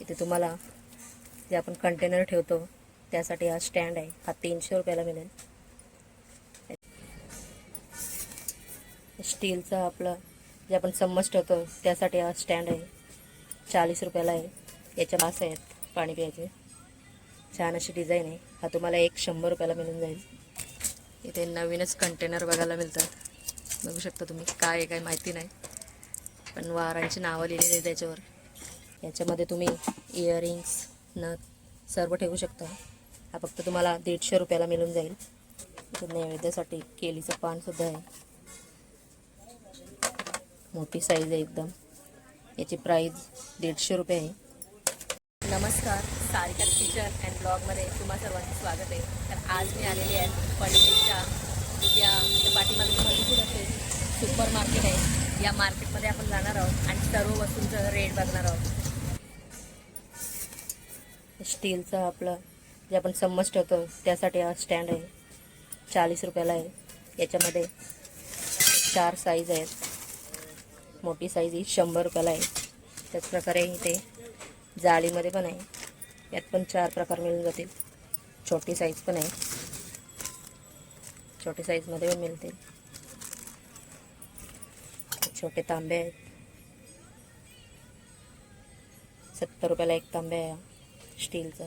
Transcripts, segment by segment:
इथे तुम्हाला जे आपण कंटेनर ठेवतो त्यासाठी हा स्टँड आहे. हा तीनशे रुपयाला मिळेल. स्टीलचा आपला जे आपण चम्मच ठेवतो त्यासाठी हा स्टँड आहे. चाळीस रुपयाला आहे. याच्या बास आहेत पाणी प्यायचे. छान अशी डिझाईन आहे. हा तुम्हाला एक शंभर रुपयाला मिळून जाईल. इथे नवीनच कंटेनर बघायला मिळतात. बघू शकता तुम्ही काय आहे काय माहिती नाही. पण वारांची नावं लिहिलेली आहे त्याच्यावर. याच्यामध्ये तुम्ही इयरिंग्स नथ सर्व ठेवू शकता. हा फक्त तुम्हाला दीडशे रुपयाला मिळून जाईल. नैवेद्यासाठी केलीचं पानसुद्धा आहे. मोठी साईज आहे एकदम. याची प्राईज दीडशे रुपये आहे. नमस्कार सारिका किचन अँड ब्लॉगमध्ये तुम्हा सर्वांचं स्वागत आहे. तर आज मी आलेली आहे पडिमेच्या या पाठीमागे तुम्हाला असेल सुपर मार्केट आहे. या मार्केटमध्ये आपण जाणार आहोत आणि सर्व वस्तूंचं रेट बघणार आहोत. स्टीलचा आपला जे आपण चम्मच ठेवतो त्यासाठी हा स्टँड आहे. चाळीस रुपयाला आहे. याच्यामध्ये चार साईज आहेत. मोठी साईज ही शंभर रुपयाला आहे. त्याचप्रकारे इथे जाळीमध्ये पण आहे. यात पण चार प्रकार मिळून जातील. छोटी साईज पण आहे. छोटी साईजमध्ये पण मिळतील. छोटे तांबे आहेत. सत्तर रुपयाला एक तांबे आहे. स्टीलचा.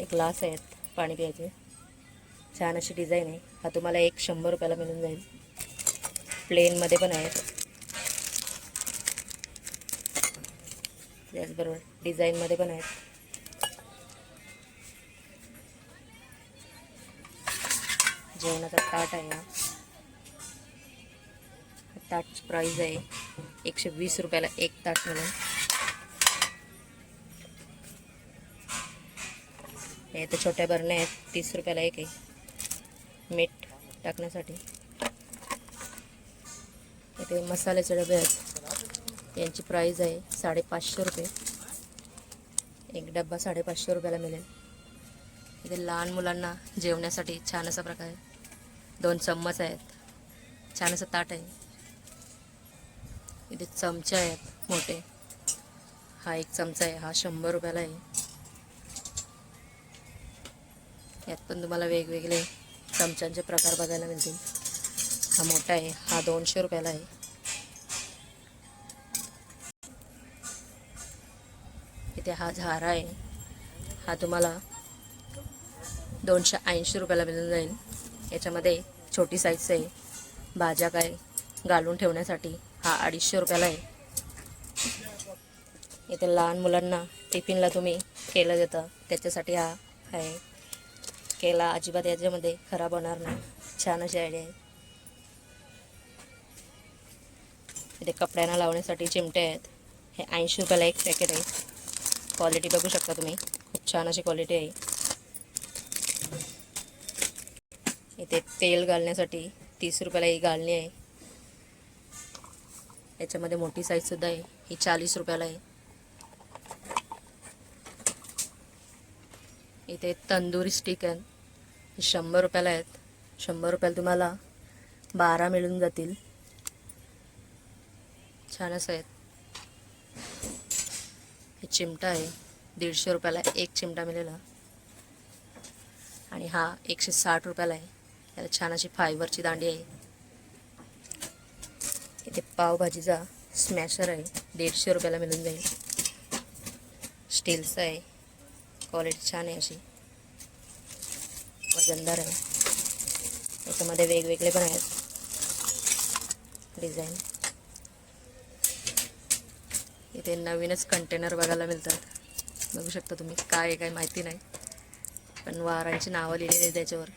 एक ग्लास आहेत पाणी प्यायचे. छान अशी डिझाईन आहे. हा तुम्हाला एक शंभर रुपयाला मिळून जाईल. प्लेनमध्ये पण आहेत. त्याचबरोबर डिझाईनमध्ये पण आहेत. जेवणाचा ताट आहे हा. ताटची प्राईज आहे एकशे वीस रुपयाला एक ताट मिळून हे तर छोट्या बरण्या आहेत. तीस रुपयाला एक आहे. मीठ टाकण्यासाठी. इथे मसाल्याचे डबे आहेत. यांची प्राईज आहे साडेपाचशे रुपये. एक डब्बा साडेपाचशे रुपयाला मिळेल. इथे लहान मुलांना जेवण्यासाठी छान असा प्रकार आहे. दोन चम्मच आहेत. छान असं ताट आहे. इथे चमचे आहेत मोठे. हा एक चमचा आहे. हा शंभर रुपयाला आहे. यात पण तुम्हाला वेगवेगळे चमच्यांचे प्रकार बघायला मिळतील. हा मोठा आहे हा दोनशे रुपयाला आहे. इथे हा झारा आहे. हा तुम्हाला दोनशे ऐंशी रुपयाला मिळून जाईल. याच्यामध्ये छोटी साईज आहे. भाज्या काय घालून ठेवण्यासाठी हा अडीचशे रुपयाला आहे. इथे लहान मुलांना टिफिनला तुम्ही केलं देतं त्याच्यासाठी हा आहे. केला अजिबात याच्यामध्ये खराब होणार नाही. छान अशी आयडिया आहे. इथे कपड्यांना लावण्यासाठी चिमटे आहेत. हे ऐंशी रुपयाला एक पॅकेट आहे. क्वालिटी बघू शकता तुम्ही. खूप छान अशी क्वालिटी आहे. इथे तेल घालण्यासाठी तीस रुपयाला ही घालणी आहे. याच्यामध्ये मोठी साईजसुद्धा आहे. ही चाळीस रुपयाला आहे. इथे तंदुरी स्टिक आहे. शंभर रुपयाला आहेत. शंभर रुपयाला तुम्हाला बारा मिळून जातील. छान असं आहेत. हे चिमटा आहे. दीडशे रुपयाला एक चिमटा मिळेला. आणि हा एकशे साठ रुपयाला आहे. याला छान अशी फायबरची दांडी आहे. इथे पावभाजीचा स्मॅशर आहे. दीडशे रुपयाला मिळून जाईल. स्टीलचा आहे. क्वालिटी छान आहे अशी. वजनदार आहे याच्यामध्ये वेगवेगळे पण आहेत. डिझाईन. इथे नवीनच कंटेनर बघायला मिळतात. बघू शकता तुम्ही काय आहे काय माहिती नाही. पण वारांची नावं लिहिलेली आहेत त्याच्यावर.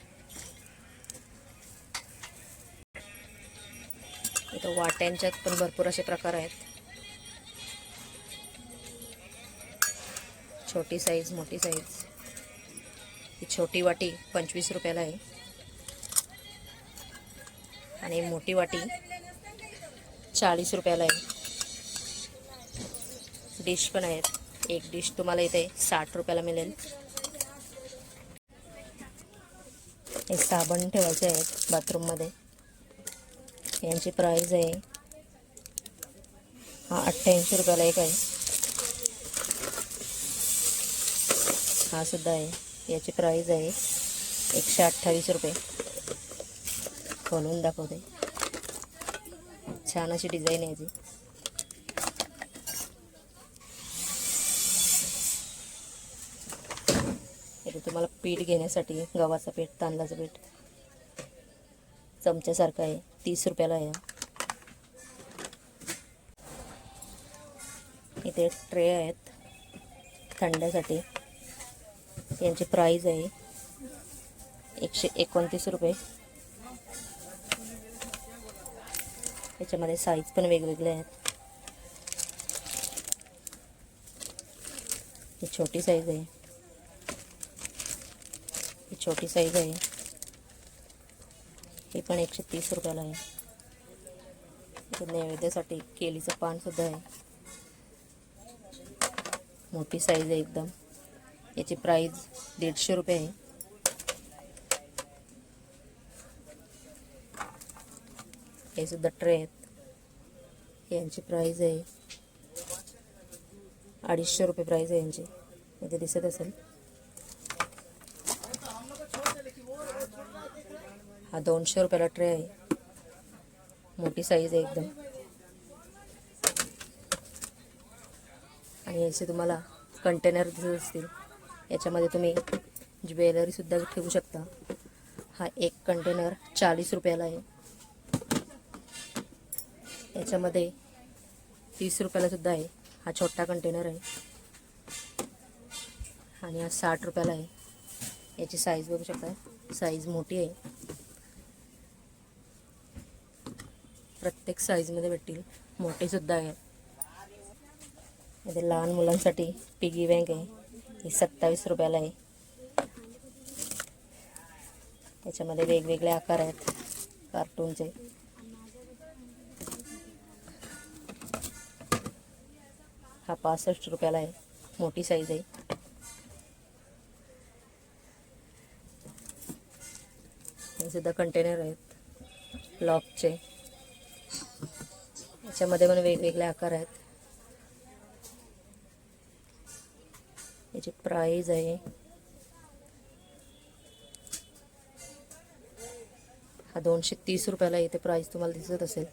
इथं वाट्यांच्यात पण भरपूर असे प्रकार आहेत. छोटी साईज मोठी साईज ही छोटी वाटी पंचवीस रुपयाला आहे. आणि मोठी वाटी चाळीस रुपयाला आहे. डिश पण आहेत. एक डिश तुम्हाला इथे साठ रुपयाला मिळेल. हे साबण ठेवायचे आहेत बाथरूममध्ये. यांची प्राईज आहे. हा अठ्ठ्याऐंशी रुपयाला एक आहे. हा सुद्धा आहे. याची प्राईज आहे एकशे अठ्ठावीस रुपये. खोलून दाखवते. छान अशी डिझाईन आहे याची. तुम्हाला पीठ घेण्यासाठी गव्हाचं पीठ तांदळाचं पीठ. चमच्यासारखं आहे. तीस रुपयाला आहे. इथे ट्रे आहेत थंड्यासाठी. यांची प्राईज आहे. एकशे एकोणतीस रुपये. याच्यामध्ये साईज पण वेगवेगळे आहेत. ही छोटी साईज आहे. ही छोटी साईज आहे. ही पण एकशे तीस रुपयाला आहे. नैवेद्यासाठी केलीचं पानसुद्धा आहे. मोठी साईज आहे एकदम. याची प्राईज दीडशे रुपये आहे. हे सुद्धा ट्रे आहेत. यांची प्राईज आहे. अडीचशे रुपये प्राईज आहे यांची. इथे दिसत असेल. हा दोनशे रुपयाला ट्रे आहे. मोठी साईज आहे एकदम. आणि याचे तुम्हाला कंटेनर दिसत असतील याच्यामध्ये तुम्ही ज्वेलरीसुद्धा ठेवू शकता. हा एक कंटेनर चाळीस रुपयाला आहे. याच्यामध्ये तीस रुपयाला सुद्धा आहे. हा छोटा कंटेनर आहे. आणि हा साठ रुपयाला आहे. याची साईज बघू शकता. साईज मोठी आहे. प्रत्येक साईजमध्ये भेटतील. मोठेसुद्धा आहे. इथे लहान मुलांसाठी पिगी बँक आहे. हे सत्तावीस रुपयाला आहे. त्याच्यामध्ये वेगवेगळे आकार आहेत कार्टूनचे हा पासष्ट रुपयाला आहे मोठी साईज आहे. हे सुद्धा कंटेनर आहेत लॉकचे याच्यामध्ये पण वेगवेगळे आकार आहेत याची प्राईज आहे. हा दोनशे तीस रुपयाला इथे प्राईस तुम्हाला दिसत असेल.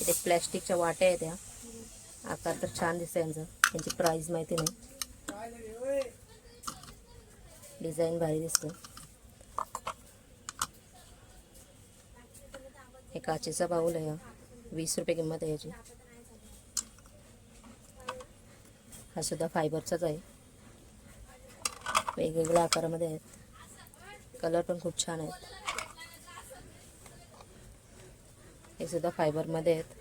इथे प्लॅस्टिकच्या वाट्या आहेत त्या आकार तर छान दिसत यांचं. त्यांची प्राईज माहिती नाही. डिझाईन भारी दिसतं हे काचेचा बाऊल आहे वीस रुपये किंमत आहे याची. हा सुद्धा फायबरचाच आहे. वेगवेगळ्या आकारामध्ये आहेत. कलर पण खूप छान आहेत. हे सुद्धा फायबरमध्ये आहेत.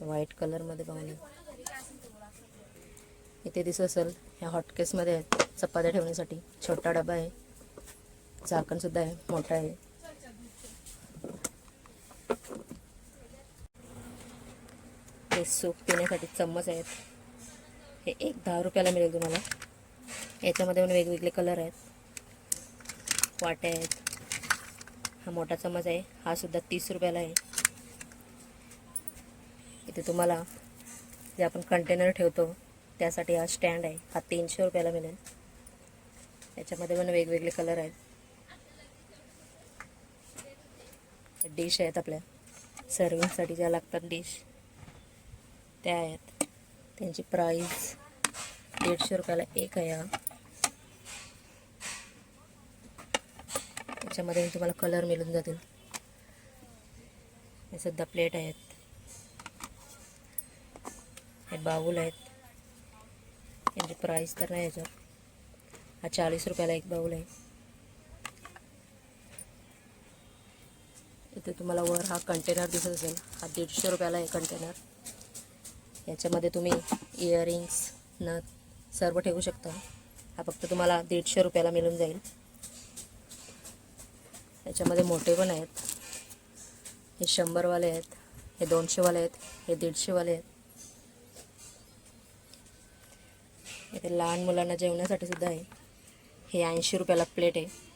व्हाईट कलरमध्ये पाहून इथे दिसत असेल ह्या हॉटकेसमध्ये आहेत. चपात्या ठेवण्यासाठी छोटा डबा आहे. झाकणसुद्धा आहे मोठा आहे. हे सूप पिण्यासाठी चम्मच आहेत. हे एक दहा रुपयाला मिळेल तुम्हाला. याच्यामध्ये पण वेगवेगळे कलर आहेत. वाट्या आहेत. हा मोठा चम्मच आहे. हा सुद्धा तीस रुपयाला आहे. इथे तुम्हाला जे आपण कंटेनर ठेवतो त्यासाठी हा स्टँड आहे. हा तीनशे रुपयाला मिळेल. याच्यामध्ये पण वेगवेगळे कलर आहेत. डिश आहेत आपल्या. सर्विंगसाठी ज्या लागतात डिश त्या आहेत. त्यांची प्राईस दीडशे रुपयाला एक आहे हा. त्याच्यामध्ये तुम्हाला कलर मिळून जातील. हे सुद्धा प्लेट आहेत. हे बाऊल आहेत. यांची प्राईस तर नाही याच्यावर हा चाळीस रुपयाला एक बाऊल आहे. इथे तुम्हाला वर हा कंटेनर दिसत असेल. हा दीडशे रुपयाला आहे कंटेनर याच्यामध्ये तुम्ही इयरिंग्स नथ सर्व ठेवू शकता. हा फक्त तुम्हाला दीडशे रुपयाला मिळून जाईल. याच्यामध्ये मोठे पण आहेत. हे शंभरवाले आहेत. हे दोनशेवाले आहेत. हे दीडशेवाले आहेत. इथे लहान मुलांना जेवण्यासाठी सुद्धा आहे. हे ऐंशी रुपयाला प्लेट आहे.